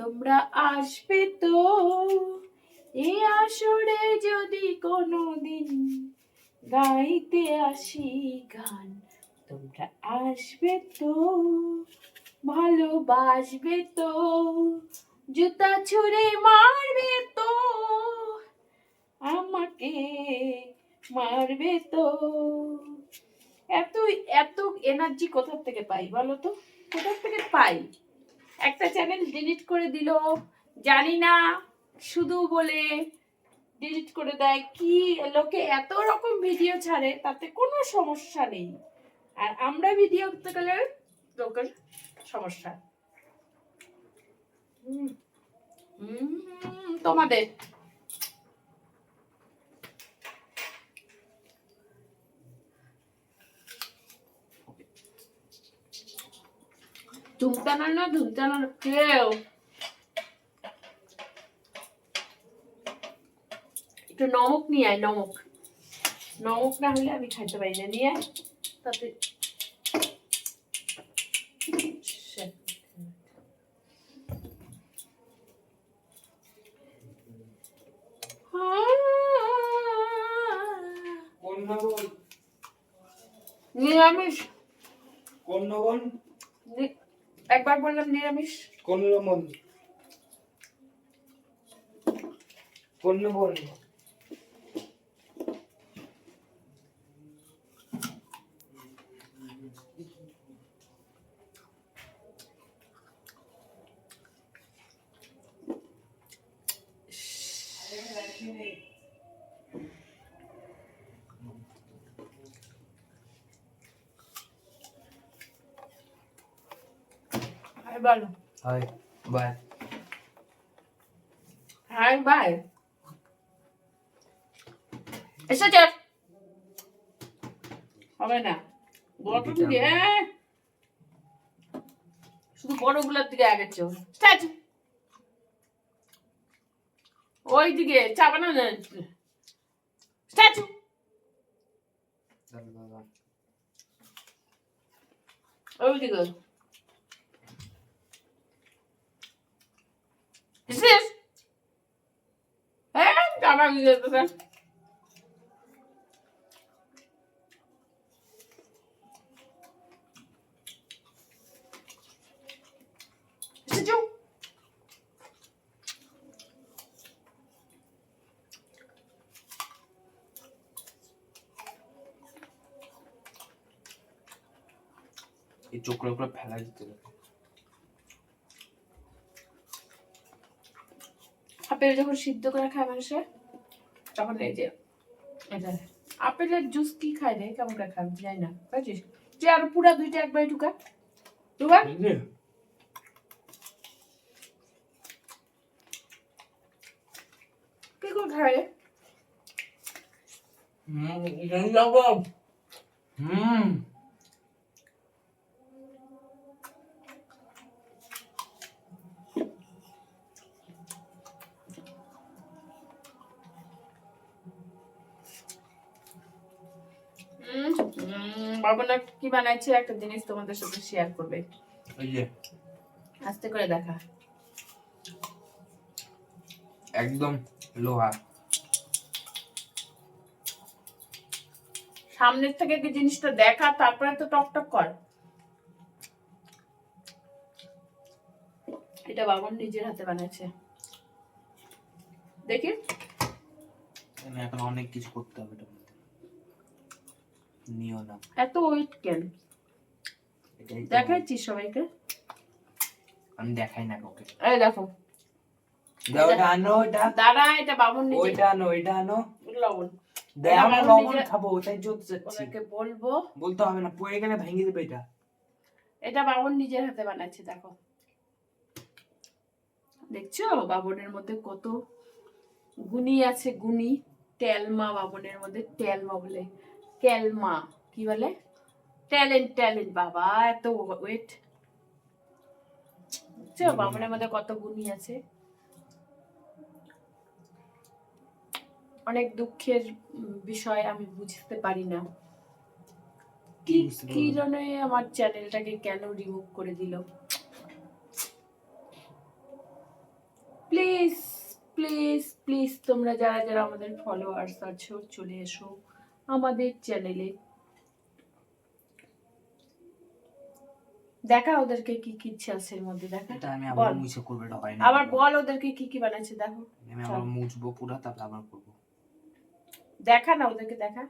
তোমরা আসবে তো। এ আসরে যদি কোনোদিন গাইতে আসি গান, তোমরা আসবে তো, ভালোবাসবে তো, জুতা ছুঁড়ে মারবে তো, আমাকে মারবে তো। এত এত এনার্জি কোথার থেকে পাই বলো তো? কোথার থেকে পাই? একটা চ্যানেল ডিলিট করে দিল। জানি না, শুধু বলে ডিলিট করে দেয়। কি লোকে এত রকম ভিডিও ছাড়ে, তাতে কোনো সমস্যা নেই। আর আমরা ভিডিও করতে গেলে লোকের সমস্যা। তোমাদের। ধুমটানা না ধুমটানা কেউ। একটু নমক নিয়ে আয় নমক। নমক না হলে আমি খাইতে পারি না। নিয়ে আয়। তাতে নিরামিষ। কোন নবন একবার বললাম নিরামিষ? কোন রমন কোন নবন বলো। হাই বাই হাই বাই এসে চল হবে না। দিকে এ। শুধু বড়গুলোর দিকে আগে চল। স্ট্যাচু ওই দিকে চাপানো না। স্ট্যাচু ওই দিকে Is this? হ্যাঁ জামা দিয়ে দিতেছে এসেছ এই চোখগুলো ফেলা দিতে হবে। আপেল যখন সিদ্ধ করে খায় মানুষে তখন এই যে এটা। আপেলের জুস কি খায় রে? কেমন করে খায়? জানি না। বুঝছিস? যে আর পুরা দুইটা একবারে ঢুকা। ঢুকা? কি করে খায় রে? হুম হুম। বাবনা কি বানাইছে একটা জিনিস তোমাদের সাথে শেয়ার করবে। আস্তে করে দেখা। একদম লোহা। সামনের থেকে কি জিনিসটা দেখা তারপরে তো টক টক কর। এটা বাবন নিজের হাতে বানাইছে। দেখি। এখন অনেক কিছু করতে হবে নিও না। এত ওয়েট কেন? দেখাচ্ছিস সবাইকে। আমি দেখাই না কাউকে। এই দেখো। দাও ওটা আনো ওটা। দাঁড়া এটা বাবন নিজে ওইটা আনো ওইটা আনো। লবণ। দেখ আমরা লবণ নিজের- খাব ওটাই জোর যাচ্ছি ওদেরকে বলব। বলতে হবে না পড়ে গেলে ভেঙে দেবে এটা। এটা বাবন নিজের হাতে বানাচ্ছে দেখো। দেখছ? বাবনের মধ্যে কত গুণী আছে গুণী। টেলমা বাবনের মধ্যে টেলমা বলে। ক্যালমা কি বলে? ট্যালেন্ট ট্যালেন্ট বাবা এত ওয়েট বাবনের মধ্যে কত গুণী আছে। অনেক দুঃখের বিষয় আমি বুঝতে পারি না। কি কি? জন্য আমার চ্যানেলটাকে কেন রিমুভ করে দিল? প্লিজ প্লিজ প্লিজ তোমরা যারা যারা আমাদের ফলোয়ার্স আছো চলে এসো। আমাদের চ্যানেলে দেখা ওদেরকে কি কি ইচ্ছে আছে এর মধ্যে দেখা। এটা আমি আবার। মুছে করব এটা হয় না আবার বল ওদেরকে কি কি বানাচ্ছে দেখো। আমি আবার মুছবো পুরা তারপর আবার করব। দেখা না ওদেরকে দেখা।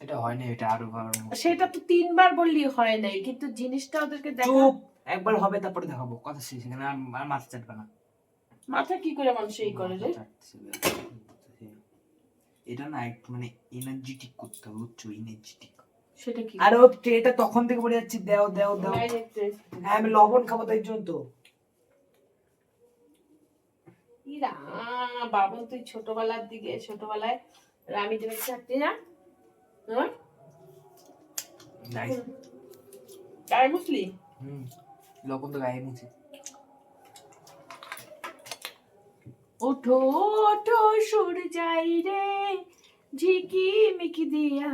এটা হয় না এটা আরও আবার সেটা তো তিনবার বললি হয় নাই কিন্তু জিনিসটা ওদেরকে দেখা চুপ! একবার হবে তারপরে দেখাবো কথা শেষ এখানে আর মাথা চাটবে না। মাথা কি করে মানুষ এই করে রে? এটা না একটু মানে এনার্জেটিক করতে হবে বুঝছ? এনার্জেটিক সেটা কি? আর ও ট্রেটা তখন থেকে বলে যাচ্ছে দেও দেও দেও। হ্যাঁ আমি লবণ খাব তাই জন্য তো। ইরা বাবু তুই ছোটবেলার দিকে ছোটবেলায় রামি দেবে চাকরি না হ্যাঁ গায়ে মুসলি? হুম লবণ তো গায়ে মুছে। ওঠো ওঠো সুর যাই রে ঝিকি মিকি দিয়া।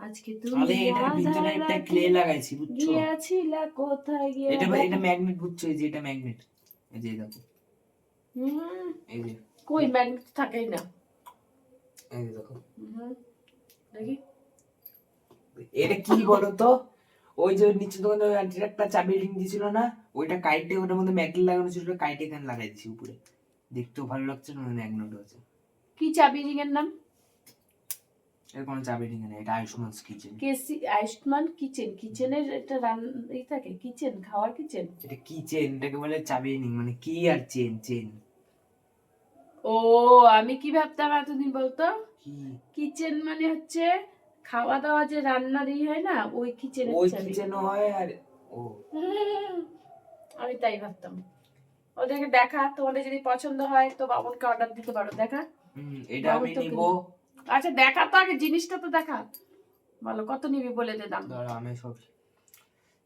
আজকে তুমি আরে এটার ভিতরে আধার একটা রাতে ক্লে লাগাইছি বুঝছ? গিয়াছিলা কোথায় গিয়া এটা এটা ম্যাগনেট বুঝছ? এই যে এটা ম্যাগনেট এই যে দেখো। হুম, এই যে। কই ম্যাগনেট থাকেই না। এই যে দেখো। হুম, দেখি। এটা কি বলো তো ওই যে নিচে দোকানে আন্টির একটা চাবি রিং দিছিল না? ওইটা কাইটে ওটার মধ্যে ম্যাগনেট লাগানো ছিল কাইটে এখানে লাগাই দিছি উপরে? দেখতেও ভালো লাগছে না ম্যাগনেট আছে কি চাবি রিং এর নাম? এর কোনো চাবি রিং নেই এটা Ayushman kitchen KC Ayushman kitchen কিচেনের এটা রান ই থাকে কিচেন খাওয়ার কিচেন এটা কি চেন এটাকে বলে চাবি রিং মানে কি আর চেন চেন ও আমি কি ভাবতাম এতদিন বলতো? কিচেন মানে হচ্ছে খাওয়া দাওয়া যে রান্নার ই হয় না ওই কিচেনের ওই কিচেন হয় আর ও। আমি তাই ভাবতাম। ওদেরকে দেখা তোমাদের যদি পছন্দ হয় তো বাবনকে অর্ডার দিতে পারো দেখা। এটা আমি নিব। আচ্ছা দেখা তো আগে জিনিসটা তো দেখা। বলো কত নিবি বলে দে দাম। ধরো আমি সব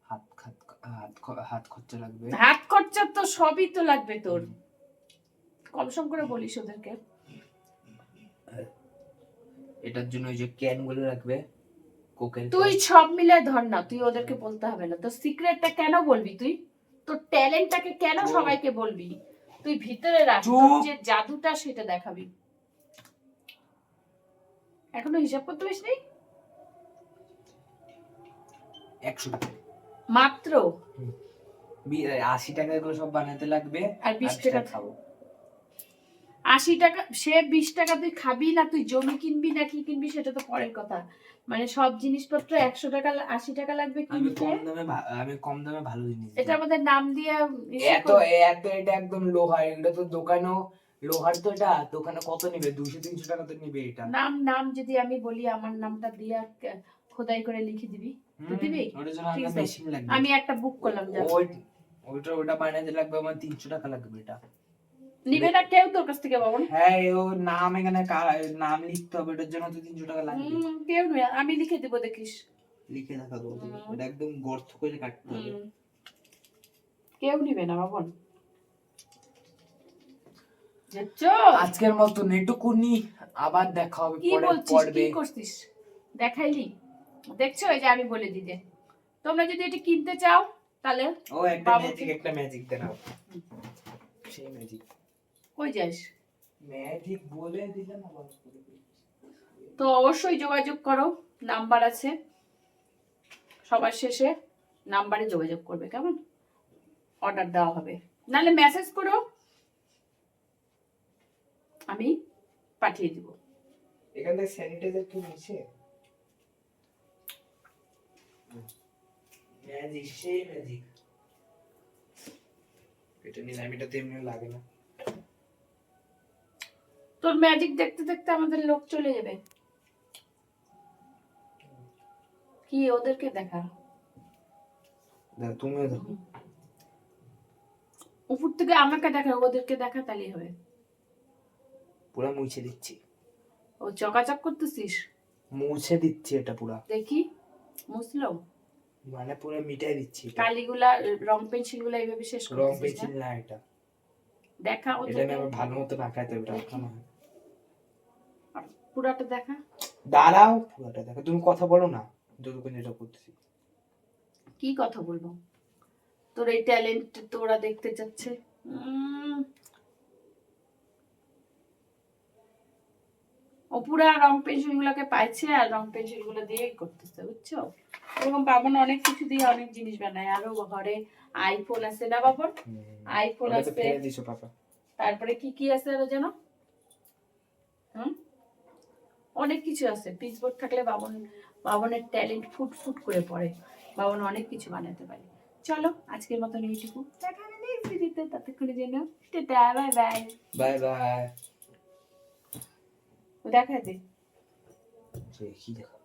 হাত হাত হাত খরচা লাগবে। হাত খরচা তো সবই তো লাগবে তোর। কম সম করে বলিস ওদেরকে। এটার জন্য ওই যে ক্যানগুলো রাখবে কোকের তুই সব মিলে ধর না তুই ওদেরকে বলতে হবে না। তো সিক্রেটটা কেন বলবি তুই? তোর ট্যালেন্টটাকে কেন সবাইকে বলবি? তুই ভিতরে রাখ তোর যে জাদুটা সেটা দেখাবি। এখনও হিসাব করতে পারিস নি? একশো মাত্র? আশি টাকা এগুলো সব বানাতে লাগবে আর বিশ টাকা খাব। আশি টাকা সে বিশ টাকা তুই খাবি না তুই জমি কিনবি না কি কিনবি সেটা তো পরের কথা। মানে সব জিনিসপত্র একশো টাকা আশি টাকা লাগবে কিনতে। কম দামে আমি কম দামে ভালো জিনিস এটা আমাদের নাম দিয়ে এত এত এটা একদম লোহার এটা তো দোকানেও লোহার তো এটা দোকানে কত নেবে? দুশো তিনশো টাকা তো নেবে এটা। নাম নাম যদি আমি বলি আমার নামটা দিয়ে খোদাই করে লিখে দিবি। তো আমি একটা বুক করলাম ওইটা ওটা বানাতে লাগবে আমার তিনশো টাকা লাগবে এটা। নিবে না কেউ তোর কাছ থেকে বাবন হ্যাঁ ও নাম এখানে নাম লিখতে হবে এটার জন্য তো তিনশো টাকা লাগবে। কেউ নয় আমি লিখে দেবো দেখিস। লিখে রাখা দেবো ওটা একদম গর্ত করে কাটতে হবে। কেউ নিবে না বাবন। আজকের মতো নেটুকুনি আবার দেখা হবে কি বলছিস কি করছিস? দেখাইলি দেখছ এই যে আমি বলে দিতে। তোমরা যদি এটা কিনতে চাও তাহলে ও একটা ম্যাজিক একটা ম্যাজিক দেখাও। সেই ম্যাজিক কই যাস? ম্যাজিক বলে দিলাম তো অবশ্যই যোগাযোগ করো নাম্বার আছে। সবার শেষে নাম্বারে যোগাযোগ করবে কেমন? অর্ডার দেওয়া হবে। নাহলে মেসেজ করো। আমি পাঠিয়ে দিব। এখান থেকে স্যানিটাইজার কি নিছে ম্যাজিক সেই ম্যাজিক এটা নিলাম এটা তো এমনি লাগে না। তোর ম্যাজিক দেখতে দেখতে আমাদের লোক চলে যাবে। কি ওদেরকে দেখা দেখো তুমিও দেখো। উপর থেকে আমাকে দেখা ওদেরকে দেখা তাহলেই হবে। পুরা মুছে দিচ্ছি। ও চকাচক করতেছিস? মুছে দিচ্ছি এটা পুরা। দেখি মুছলো? মানে পুরো মিটাই দিচ্ছি কালিগুলা রং পেন্সিলগুলা এইভাবে শেষ রং করতেছিস পেন্সিল না? এটা। দেখা এটা আমি ভালো মতো রাখানো হয় পুরাটা দেখা? দাঁড়াও পুরোটা দেখো। তুমি কথা বলো না যতক্ষণ এটা করতেছি। কি কথা বলব? তোর এই ট্যালেন্ট তো ওরা দেখতে চাচ্ছে। উম, ও পুরা রং পেন্সিল গুলোকে পাইছে আর রং পেন্সিলগুলো দিয়েই করতেছে বুঝছ? এরকম বাবন অনেক কিছু দিয়ে অনেক জিনিস বানায়। আরও ঘরে আইফোন আছে না বাবন আইফোন আছে। তারপরে কি কি আছে আরও যেন হুম? অনেক কিছু আছে। পিচবোর্ড থাকলে বাবন বাবনের ট্যালেন্ট ফুট ফুট করে পড়ে। বাবন অনেক কিছু বানাতে পারে। চলো আজকের মতন এইটুকু। দেখা হবে নেক্সট ভিডিওতে ততক্ষণের জন্য tata bye bye bye bye দেখা দে কি দেখা